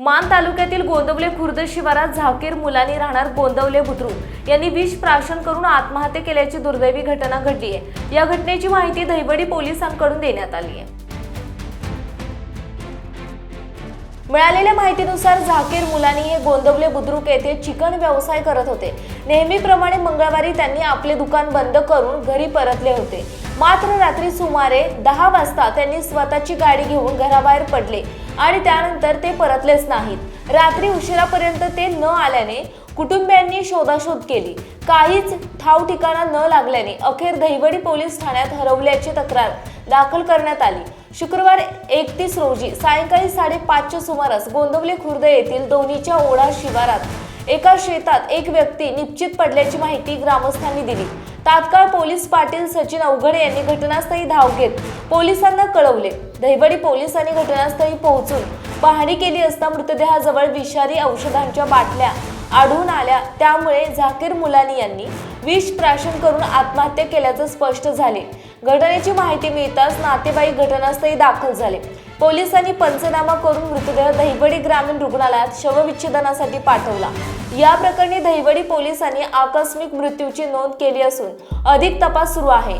मान तालुक्यातील गोंदवले खुर्द शिवारात झाकीर मुलानी राहणार गोंदवले बुद्रुक. यांनी विष प्राशन करून आत्महत्या केल्याची दुर्दैवी घटना घडली आहे. या घटनेची माहिती दहिवडी पोलिसांकडून देण्यात आली आहे. मिळालेल्या माहितीनुसार झाकीर मुलानी हे गोंदवले बुद्रुक येथे चिकन व्यवसाय करत होते. नेहमीप्रमाणे मंगळवारी त्यांनी आपले दुकान बंद करून घरी परतले होते. मात्र रात्री सुमारे दहा वाजता त्यांनी स्वतःची गाडी घेऊन घराबाहेर पडले आणि त्यानंतर ते परतलेच नाहीत. रात्री उशिरापर्यंत ते न आल्याने कुटुंबियांनी शोधाशोध केली. काहीच ठाव ठिकाणा न लागल्याने अखेर दहिवडी पोलीस ठाण्यात हरवल्याची तक्रार दाखल करण्यात आली. शुक्रवार एकतीस रोजी सायंकाळी साडेपाचच्या सुमारास गोंदवली खुर्द येथील दोन्हीच्या ओढा शिवारात एका शेतात एक व्यक्ती निश्चित पडल्याची माहिती ग्रामस्थांनी दिली. तात्काळ पोलीस पाटील सचिन अवघडे यांनी घटनास्थळी धाव घेत पोलिसांना कळवले. दहिवडी पोलिसांनी घटनास्थळी पोहोचून पाहणी केली असता मृतदेहाजवळ विषारी औषधांच्या बाटल्या आढळून आल्या. त्यामुळे झाकीर मुलानी यांनी विष प्राशन करून आत्महत्या केल्याचं स्पष्ट झाले. घटनेची माहिती मिळताच नातेवाईक घटनास्थळी दाखल झाले. पोलिसांनी पंचनामा करून मृतदेह दहिवडी ग्रामीण रुग्णालयात शवविच्छेदनासाठी पाठवला. या प्रकरणी दहिवडी पोलिसांनी आकस्मिक मृत्यूची नोंद केली असून अधिक तपास सुरू आहे.